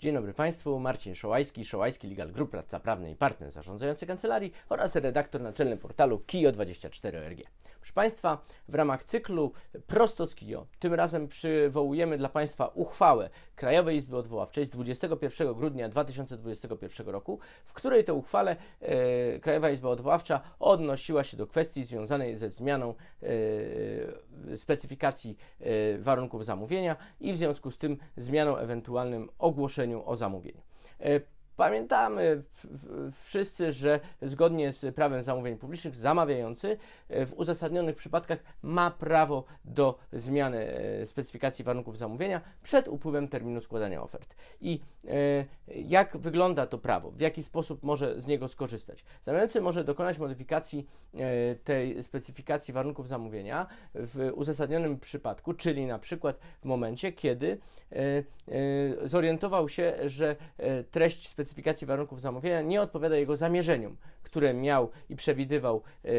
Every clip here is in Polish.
Dzień dobry Państwu, Marcin Szołajski, Szołajski Legal Group, radca prawny i partner zarządzający kancelarii oraz redaktor naczelny portalu KIO24ORG. Proszę Państwa, w ramach cyklu Prosto z KIO, tym razem przywołujemy dla Państwa uchwałę Krajowej Izby Odwoławczej z 21 grudnia 2021 roku, w której to uchwale e, Krajowa Izba Odwoławcza odnosiła się do kwestii związanej ze zmianą e, specyfikacji e, warunków zamówienia i w związku z tym zmianą ewentualnym o zamówieniu. Pamiętamy wszyscy, że zgodnie z prawem zamówień publicznych zamawiający e, w uzasadnionych przypadkach ma prawo do zmiany e, specyfikacji warunków zamówienia przed upływem terminu składania ofert. I e, jak wygląda to prawo? W jaki sposób może z niego skorzystać? Zamawiający może dokonać modyfikacji tej specyfikacji warunków zamówienia w uzasadnionym przypadku, czyli na przykład w momencie, kiedy zorientował się, że treść specyfikacji warunków zamówienia nie odpowiada jego zamierzeniom, które miał i przewidywał, e,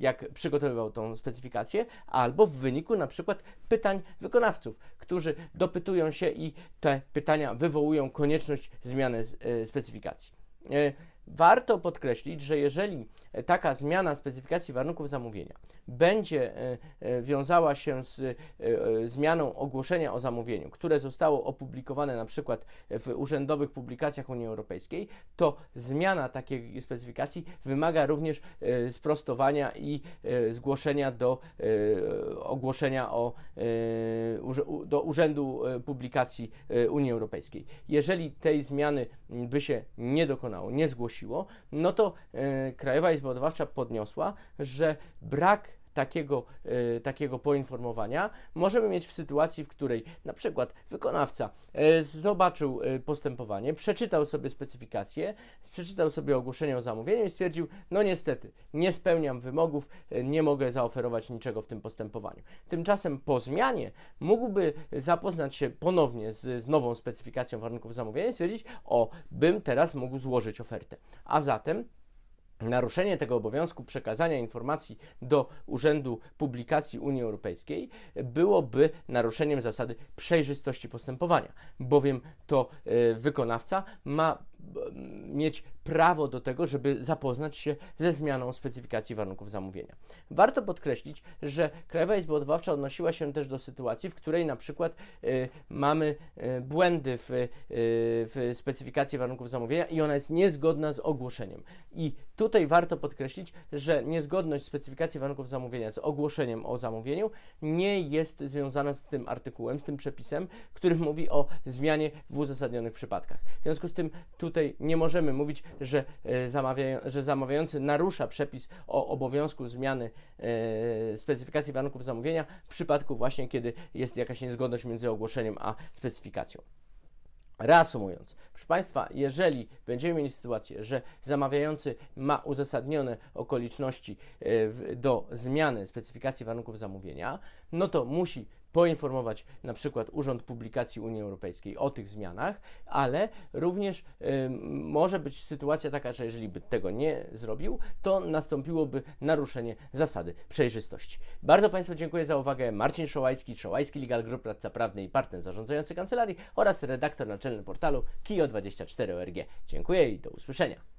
jak przygotowywał tą specyfikację, albo w wyniku na przykład pytań wykonawców, którzy dopytują się i te pytania wywołują konieczność zmiany e, specyfikacji. E, Warto podkreślić, że jeżeli taka zmiana specyfikacji warunków zamówienia będzie e, e, wiązała się z e, zmianą ogłoszenia o zamówieniu, które zostało opublikowane na przykład w urzędowych publikacjach Unii Europejskiej, to zmiana takiej specyfikacji wymaga również sprostowania i zgłoszenia do ogłoszenia o, do Urzędu Publikacji Unii Europejskiej. Jeżeli tej zmiany by się nie dokonało, nie zgłosiło, no to Krajowa Izba Odwoławcza podniosła, że brak takiego, e, takiego poinformowania możemy mieć w sytuacji, w której na przykład wykonawca e, zobaczył e, postępowanie, przeczytał sobie specyfikację, przeczytał sobie ogłoszenie o zamówieniu i stwierdził, no niestety, nie spełniam wymogów, nie mogę zaoferować niczego w tym postępowaniu. Tymczasem po zmianie mógłby zapoznać się ponownie z, z nową specyfikacją warunków zamówienia i stwierdzić, o, bym teraz mógł złożyć ofertę. A zatem Naruszenie tego obowiązku przekazania informacji do Urzędu Publikacji Unii Europejskiej byłoby naruszeniem zasady przejrzystości postępowania, bowiem to e, wykonawca ma mieć prawo do tego, żeby zapoznać się ze zmianą specyfikacji warunków zamówienia. Warto podkreślić, że Krajowa Izba Odwoławcza odnosiła się też do sytuacji, w której na przykład e, mamy e, błędy w, e, w specyfikacji warunków zamówienia i ona jest niezgodna z ogłoszeniem. I tutaj warto podkreślić, że niezgodność specyfikacji warunków zamówienia z ogłoszeniem o zamówieniu nie jest związana z tym artykułem, z tym przepisem, który mówi o zmianie w uzasadnionych przypadkach. W związku z tym tutaj nie możemy mówić, że, e, zamawiają, że zamawiający narusza przepis o obowiązku zmiany e, specyfikacji warunków zamówienia w przypadku właśnie, kiedy jest jakaś niezgodność między ogłoszeniem a specyfikacją. Reasumując, proszę Państwa, jeżeli będziemy mieli sytuację, że zamawiający ma uzasadnione okoliczności e, do zmiany specyfikacji warunków zamówienia, no to musi poinformować na przykład Urząd Publikacji Unii Europejskiej o tych zmianach, ale również em, może być sytuacja taka, że jeżeli by tego nie zrobił, to nastąpiłoby naruszenie zasady przejrzystości. Bardzo Państwu dziękuję za uwagę. Marcin Szołajski, Szołajski Legal Group, radca prawny i partner zarządzający kancelarii oraz redaktor naczelny portalu KIO24ORG. Dziękuję i do usłyszenia.